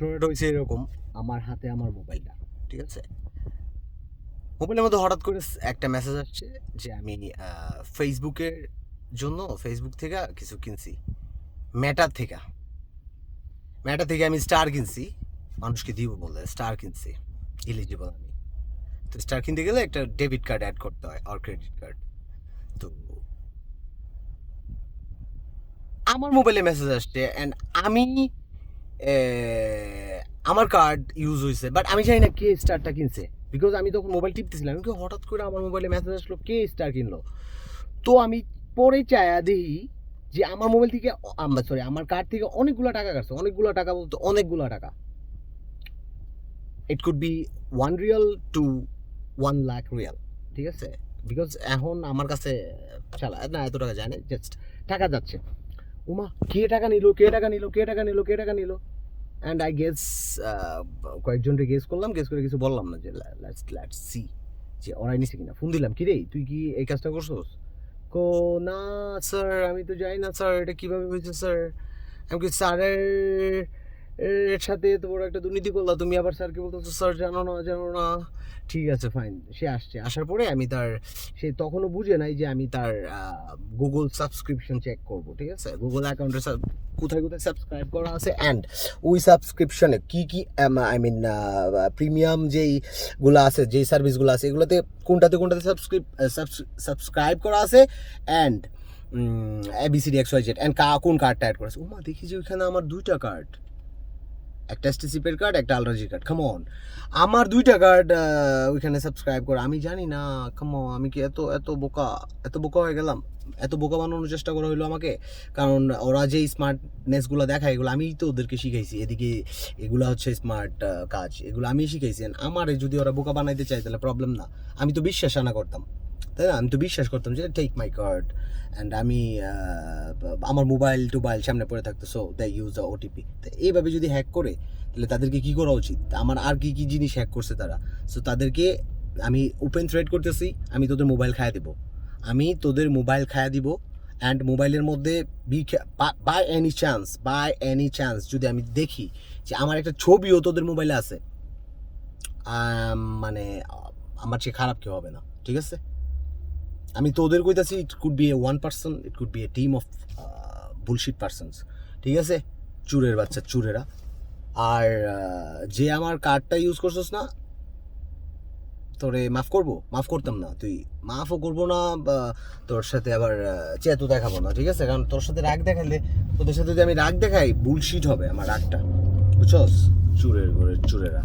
ঘটনাটা হয়েছে এরকম, আমার হাতে আমার মোবাইলটা, ঠিক আছে? মোবাইলের মধ্যে হঠাৎ করে একটা মেসেজ আসছে যে আমি ফেসবুকের জন্য ফেসবুক থেকে কিছু কিনছি ম্যাটার থেকে। ম্যাটার থেকে আমি স্টার কিনছি, মানুষকে দিব বলে স্টার কিনছি এলিজিবল আমি। তো স্টার কিনতে গেলে একটা ডেবিট কার্ড অ্যাড করতে হয় আর ক্রেডিট কার্ড তো আমার মোবাইলে মেসেজ আসছে অ্যান্ড আমি আমার কার্ড ইউজ হয়েছে বাট আমি জানি না কে স্টারটা কিনছে বিকজ আমি তখন মোবাইল টিপতেছিলাম, আমি কি হঠাৎ করে আমার মোবাইলে মেসেজ আসলো, কে স্টার কিনলো? তো আমি পরে চায়া দেখি যে আমার মোবাইল থেকে সরি আমার কার্ড থেকে অনেকগুলো টাকা কাটছে, অনেকগুলো টাকা বলতে অনেকগুলো টাকা। It could be one riyal to one lakh riyal ঠিক আছে? বিকজ এখন আমার কাছে না, এত টাকা যায় না জাস্ট টাকা যাচ্ছে। উমা, কে টাকা নিল, কে টাকা নিল, কে টাকা নিল, কে টাকা নিল? অ্যান্ড আই গেস কয়েকজনকে গেস করলাম গেস করে কিছু বললাম না যে লেটস লেটস সি যে ওরাই নিছে কিনা। ফোন দিলাম, কি রে, তুই কি এই কাজটা করছোস? কো, না স্যার আমি তো যাই না স্যার এটা কীভাবে হয়েছে স্যার আমি কি স্যারের এর সাথে তো বড় একটা দুর্নীতি করলা, তুমি আবার স্যারকে বলতেছো স্যার জানো না জানো না। ঠিক আছে ফাইন সে আসছে। আসার পরে আমি তার, সে তখনও বুঝে নাই যে আমি তার গুগল সাবস্ক্রিপশন চেক করব, ঠিক আছে? গুগল অ্যাকাউন্টে কোথায় কোথায় সাবস্ক্রাইব করা আছে অ্যান্ড ওই সাবস্ক্রিপশনে কি কি আই মিন প্রিমিয়াম যেই গুলো আছে, যেই সার্ভিসগুলো আছে, এগুলোতে কোনটাতে কোনটাতে সাবস্ক্রিপ সাবস্ক্রাইব করা আছে and A B C D X Y Z and কা কোন কার্ডটা অ্যাড করেছে ওমা দেখি যে ওইখানে আমার দুইটা কার্ড একটা এসটিসিপের কার্ড একটা Al Rajhi card come on আমার দুইটা কার্ড ওইখানে সাবস্ক্রাইব করা। আমি জানি না কামন আমি কি এত এত বোকা এত বোকা হয়ে গেলাম? এত বোকা বানানোর চেষ্টা করা হলো আমাকে? কারণ ওরা যে স্মার্টনেসগুলো দেখায়, এগুলো আমি তো ওদেরকে শিখাইছি। এদিকে এগুলো হচ্ছে স্মার্ট কাজ, এগুলো আমি শিখাইছি। আমার যদি ওরা বোকা বানাইতে চায়, তাহলে প্রবলেম না। আমি তো বিশ্বাস আনা করতাম। তাই না? আমি তো বিশ্বাস করতাম যে টেক মাই কার্ড অ্যান্ড আমি আমার মোবাইল টোবাইল সামনে পড়ে থাকতো so the use the OTP তো এইভাবে যদি হ্যাক করে, তাহলে তাদেরকে কী করা উচিত? আমার আর কী কী জিনিস হ্যাক করছে তারা? সো তাদেরকে আমি ওপেন থ্রেড করতেছি, আমি তোদের মোবাইল খায়া দিব। আমি তোদের মোবাইল খায়া দিব অ্যান্ড মোবাইলের মধ্যে by any chance by any chance যদি আমি দেখি যে আমার একটা ছবিও তোদের মোবাইলে আছে মানে আমার চেয়ে খারাপ কেউ হবে না, ঠিক আছে? আমি তোদের কইতাছি it could be a one person it could be a team of bullshit persons ঠিক আছে? চুরের বাচ্চা, চুরেরা। আর যে আমার কার্ডটা ইউজ করছিস না, তোরে মাফ করব? মাফ করতাম না। তুই মাফও করব না, বা তোর সাথে আবার চেতও দেখাবো না, ঠিক আছে? কারণ তোর সাথে রাগ দেখালে, তোদের সাথে যদি আমি রাগ দেখাই বুলশিট হবে আমার রাগটা। বুঝছস? চুরের ঘরের চুরেরা।